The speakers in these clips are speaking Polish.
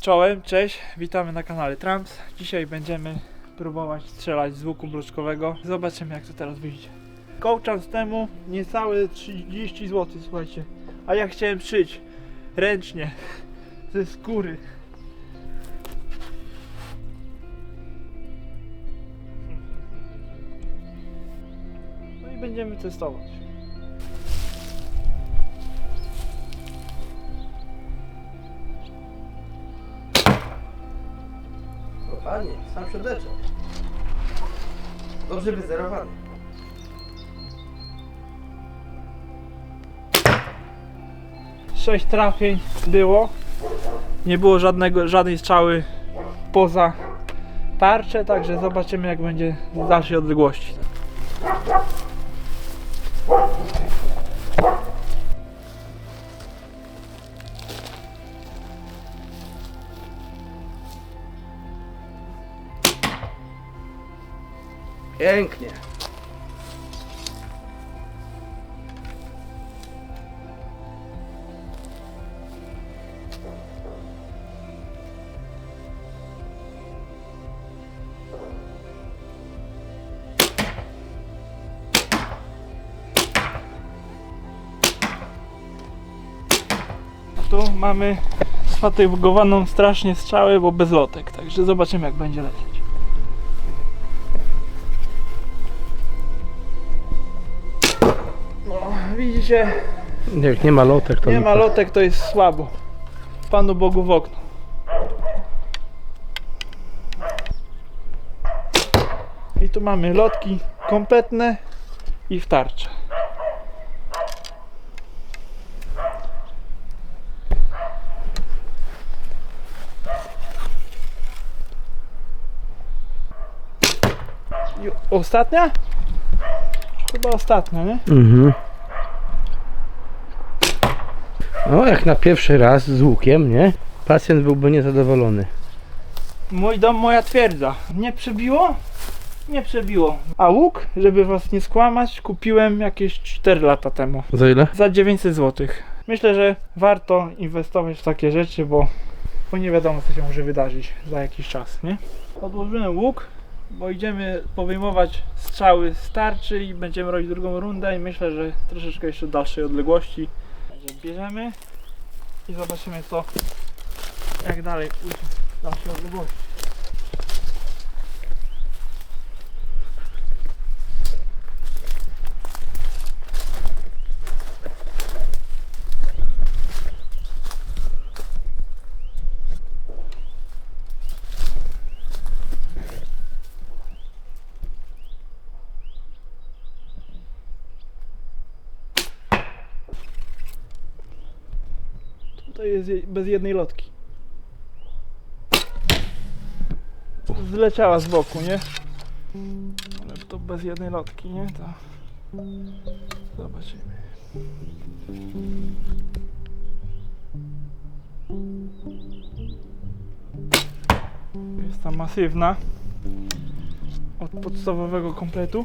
Czołem, cześć, witamy na kanale Tramps. Dzisiaj będziemy próbować strzelać z łuku bloczkowego. Zobaczymy jak to teraz wyjdzie. Kołczan temu niecałe 30 zł, słuchajcie. A ja chciałem szyć ręcznie ze skóry. No i będziemy testować. Sam środeczek. Dobrze wyzerowany. Sześć trafień było. Nie było żadnego, żadnej strzały poza tarczę, także zobaczymy jak będzie z dalszej odległości. Pięknie. Tu mamy sfatygowaną strasznie strzałę, bo bez lotek, także zobaczymy jak będzie lecieć. Widzicie, Jak nie ma lotek, to nie ma lotek, to jest słabo. Panu Bogu w okno. I tu mamy lotki kompletne i w tarczę. I ostatnia? Chyba ostatnia, nie? Mhm. No, jak na pierwszy raz z łukiem, nie? Pacjent byłby niezadowolony. Mój dom, moja twierdza. Nie przebiło? Nie przebiło. A łuk, żeby was nie skłamać, kupiłem jakieś 4 lata temu. Za ile? Za 900 zł. Myślę, że warto inwestować w takie rzeczy, bo, bo nie wiadomo co się może wydarzyć za jakiś czas, nie? Odłożyłem łuk, bo idziemy powyjmować strzały z tarczy i będziemy robić drugą rundę i myślę, że troszeczkę jeszcze dalszej odległości. Także Bierzemy i zobaczymy co, jak dalej pójdzie w dalszej odległości. Tutaj jest je- bez jednej lotki. Zleciała z boku, nie? Ale to bez jednej lotki, nie? To zobaczymy. Jest ta masywna od podstawowego kompletu.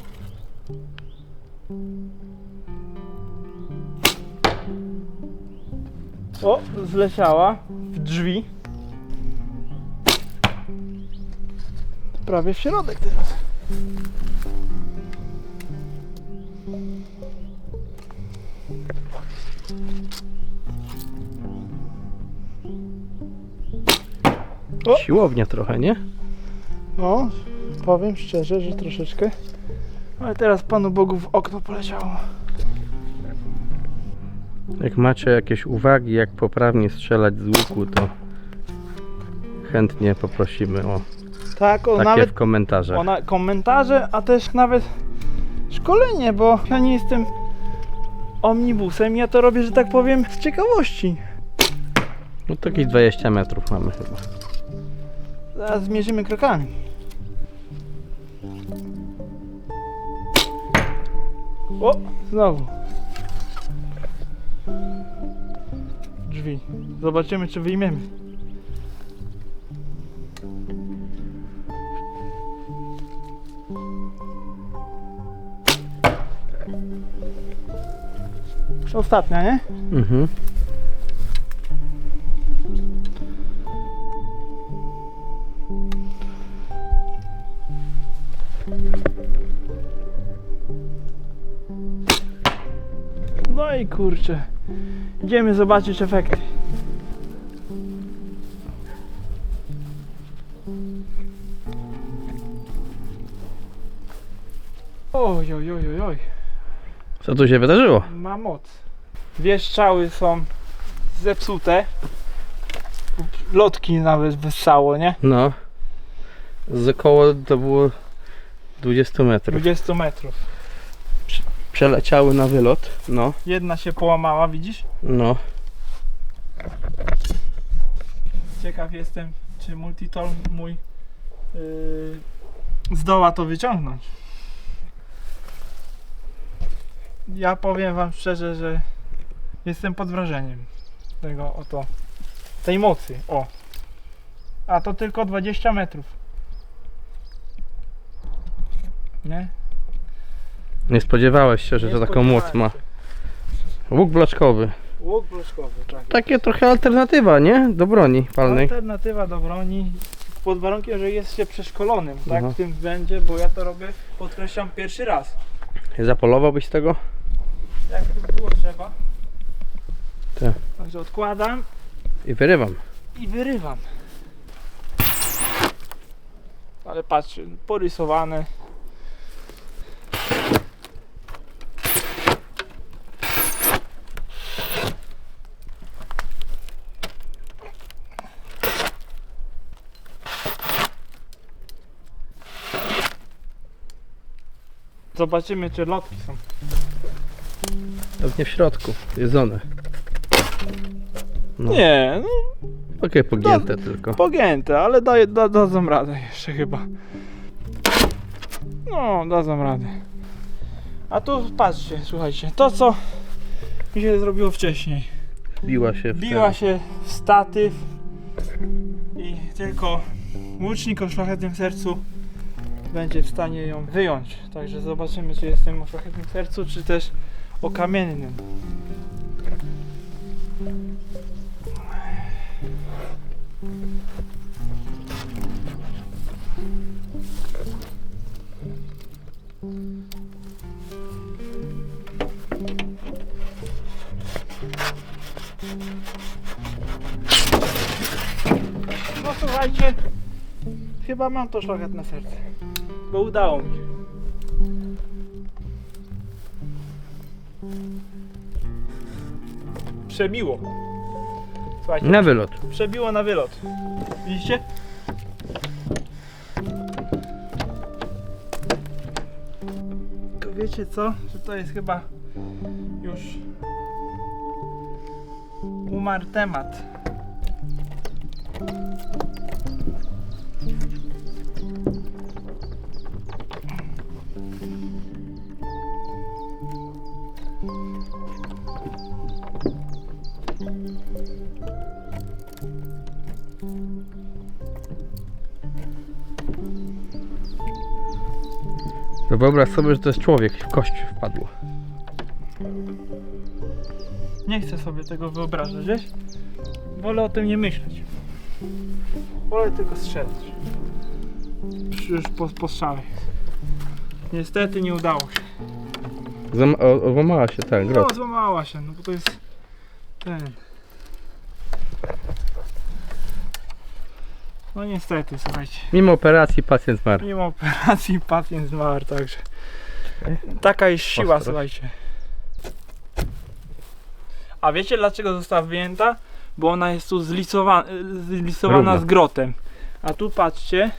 O, zleciała w drzwi. Prawie w środek teraz. O! Siłownia trochę, nie? No, powiem szczerze, że troszeczkę. Ale teraz Panu Bogu w okno poleciało. Jak macie jakieś uwagi, jak poprawnie strzelać z łuku, to chętnie poprosimy o Tak, o, takie nawet w komentarzach. Ona, komentarze, a też nawet szkolenie, bo ja nie jestem omnibusem, ja to robię, że tak powiem, z ciekawości. No to jakieś 20 metrów mamy chyba. Zaraz zmierzymy krokami. O, znowu drzwi. Zobaczymy, czy wyjmiemy. Ostatnia, nie? Mhm. No i kurczę. Idziemy zobaczyć efekty. Oj, oj, oj, oj, oj. Co tu się wydarzyło? Ma moc. Dwie strzały są zepsute. Lotki nawet wyssało, nie? No. Z około to było 20 metrów. 20 metrów. Przeleciały na wylot. No, Jedna się połamała, widzisz? no. Ciekaw jestem, czy multitool mój yy, zdoła to wyciągnąć. Ja powiem wam szczerze, że jestem pod wrażeniem tego oto, tej mocy. O! A to tylko 20 metrów. Nie? Nie spodziewałeś się, że Nie to taką moc ma. Łuk bloczkowy. Łuk błyszkowy, tak. Takie trochę alternatywa, nie? Do broni palnej. Alternatywa do broni pod warunkiem, że jest się przeszkolonym, tak? W tym względzie, bo ja to robię, podkreślam, pierwszy raz. Zapolowałbyś tego? Jakby było trzeba. Tak. Także odkładam I wyrywam. i wyrywam. Ale patrz, porysowane. Zobaczymy, czy lotki są. Pewnie w środku. Jedzone. No. Nie, no Takie pogięte tylko. Pogięte, ale da, da, dadzą radę jeszcze chyba. No, dadzą radę. A tu patrzcie, słuchajcie, to co mi się zrobiło wcześniej. Biła się w Biła ten- się w statyw i tylko łucznik o szlachetnym sercu będzie w stanie ją wyjąć. Także zobaczymy, czy jestem o szlachetnym sercu, czy też o kamiennym. No słuchajcie, chyba mam to szlachetne serce, bo udało mi się. Przebiło. Słuchajcie, Na wylot. przebiło na wylot. Widzicie? To wiecie co? Że to jest chyba już umarł temat. Wyobraź sobie, że to jest człowiek. W kość wpadło. Nie chcę sobie tego wyobrażać, wiesz? Wolę o tym nie myśleć. Wolę tylko strzelać. Już- Już po, po strzale. Niestety nie udało się. Zam- o- Złamała się ten No, grot. złamała się, no bo to jest ten. No niestety, słuchajcie. Mimo operacji pacjent zmarł. Mimo operacji pacjent zmarł, także. Taka jest siła, Ostrość. słuchajcie. A wiecie dlaczego została wyjęta? Bo ona jest tu zlisowa- zlisowana Równa. z grotem. A tu patrzcie,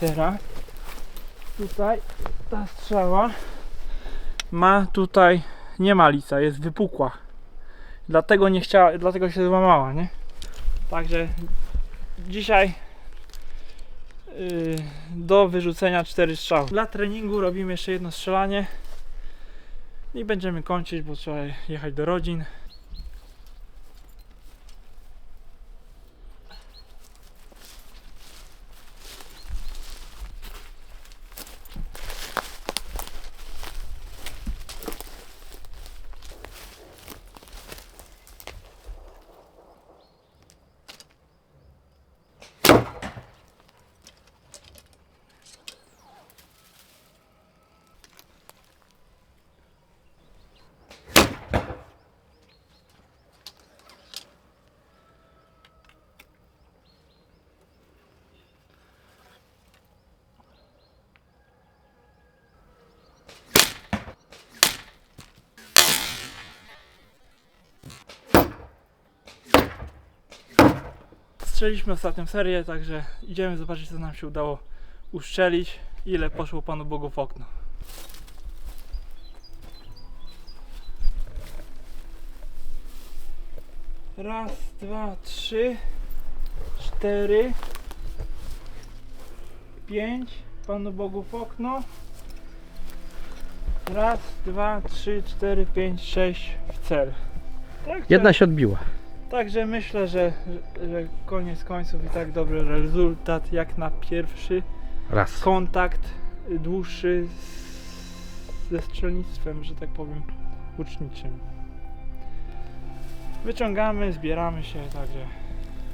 teraz tutaj ta strzała ma tutaj, nie ma lica, jest wypukła. Dlatego nie chciała, dlatego się złamała, nie? Także dzisiaj do wyrzucenia cztery strzały. Dla treningu robimy jeszcze jedno strzelanie i będziemy kończyć, bo trzeba jechać do rodzin. Strzeliśmy ostatnią serię, także idziemy zobaczyć co nam się udało uszczelić, ile poszło Panu Bogu w okno. Raz, dwa, trzy, cztery, pięć. Panu Bogu w okno. Raz, dwa, trzy, cztery, pięć, sześć w cel. Także, Jedna się odbiła. Także myślę, że, że, koniec końców i tak dobry rezultat jak na pierwszy Raz. kontakt dłuższy z, ze strzelnictwem, że tak powiem, łuczniczym. Wyciągamy, zbieramy się, także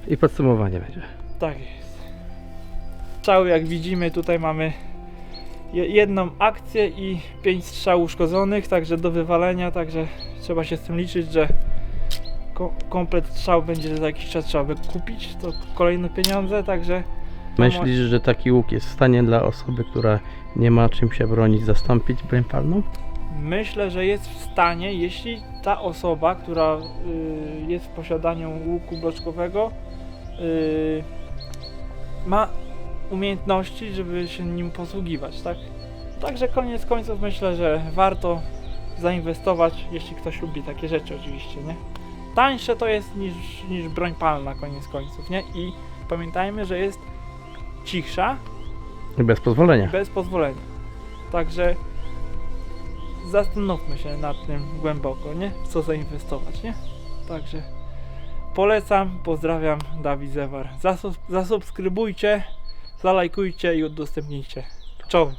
I podsumowanie będzie. tak jest. Strzały jak widzimy tutaj mamy je- jedną akcję i pięć strzał uszkodzonych, także do wywalenia, także trzeba się z tym liczyć, że ko- komplet strzał będzie za jakiś czas trzeba wykupić, to kolejne pieniądze, także Myślisz, że taki łuk jest w stanie dla osoby, która nie ma czym się bronić, zastąpić broń palną? Myślę, że jest w stanie, jeśli ta osoba, która y, jest w posiadaniu łuku bloczkowego, y, ma umiejętności, żeby się nim posługiwać, tak? Także koniec końców myślę, że warto zainwestować, jeśli ktoś lubi takie rzeczy oczywiście, nie? Tańsze to jest niż, niż broń palna koniec końców, nie? I pamiętajmy, że jest cichsza, I bez pozwolenia. bez pozwolenia. Także zastanówmy się nad tym głęboko, nie? W co zainwestować, nie? Także polecam, pozdrawiam, Dawid Zewar. Zasus- zasubskrybujcie, zalajkujcie i udostępnijcie. Czołem.